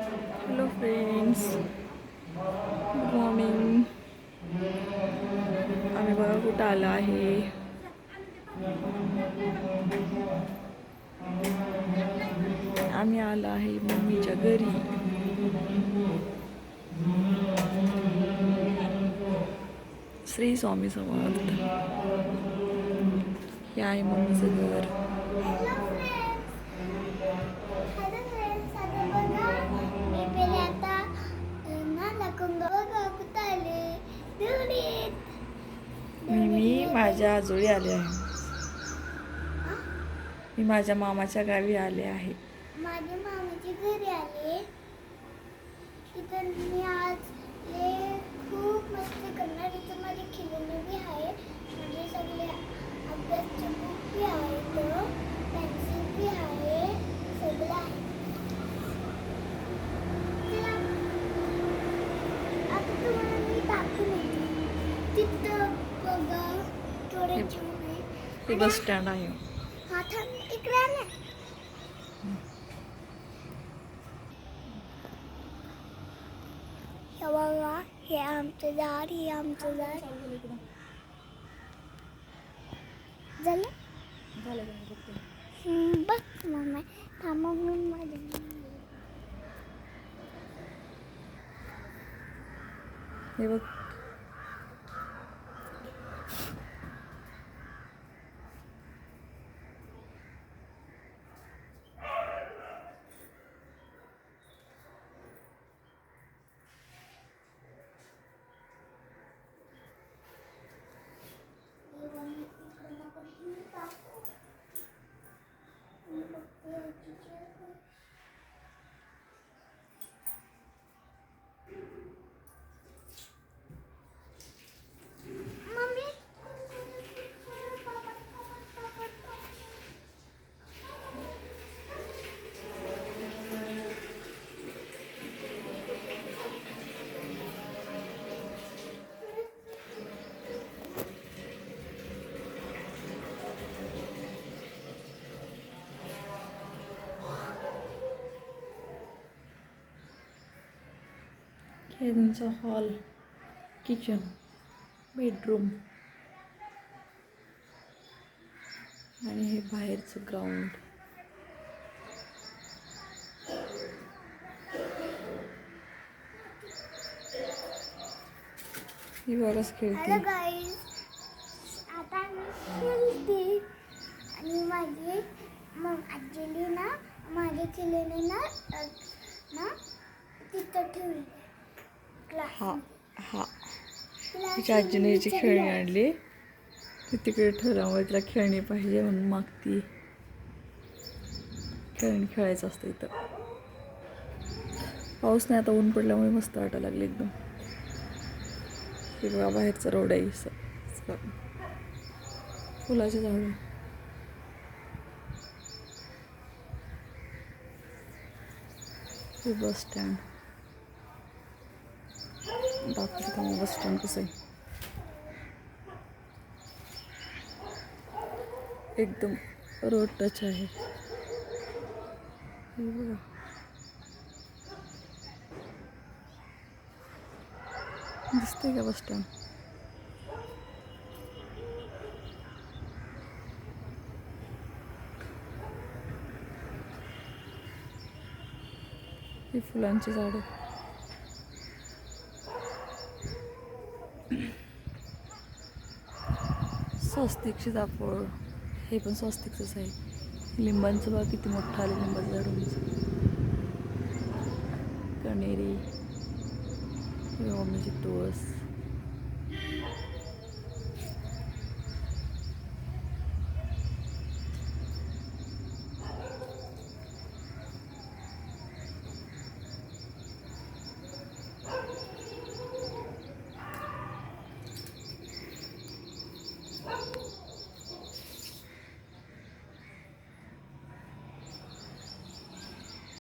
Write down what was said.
Hello friends good morning आम्ही बघा कुठं आलो आहे. आम्ही आलो आहे मम्मीच्या घरी. श्री स्वामी समर्थ. हे आहे मम्मीचं घर. माझ्या आजोळी आले आहे. मी माझ्या मामाच्या गावी आले आहे. माझ्या मामाच्या घरी आले. तिथं मी आज ले खूप मस्त करणार. इथं माझे खिलोने बी आहे म्हणजे सगळे अभ्यासचे बुक बी आहेत पेन्सिल बी आहे. सगळं आहे. आता तुम्हाला मी दाखवून येते तिथं बघा. हे- बस स्टँड आहे. हा आमचं झाड हे आमचं झाड. झालं? बस मम्मी थांबा मी माझ्या हे बघ हे तुमचं हॉल किचन बेडरूम आणि हे बाहेरचं ग्राउंड. ही बरंच खेळते. आता मी खेळते. आणि माझी मग आजीने ना माझ्या चिलेने ना ना तिथं ठेवली. हा हा. तिच्या आजीने याची खेळणी आणली. ती तिकडे ठेवल्यामुळे तिला खेळणी पाहिजे म्हणून मागती. खेळणी खेळायचं असतं इथं. पाऊस नाही आता ऊन पडल्यामुळे मस्त वाटायला लागले एकदम. बघा बाहेरचं रोड आहे फुलाचे झाड. बस स्टँड दाखवते का बस स्टँड कसं आहे. एकदम रोड टच आहे. दिसते बघा. दिसतंय का बस स्टँड? ही फुलांची झाडं. स्वस्तिक सीताफळ हे पण स्वस्तिकचंच आहे. लिंबांचं बघा किती मोठं आलं लिंबाचं झाड कणेरी मम्मीची तुळस.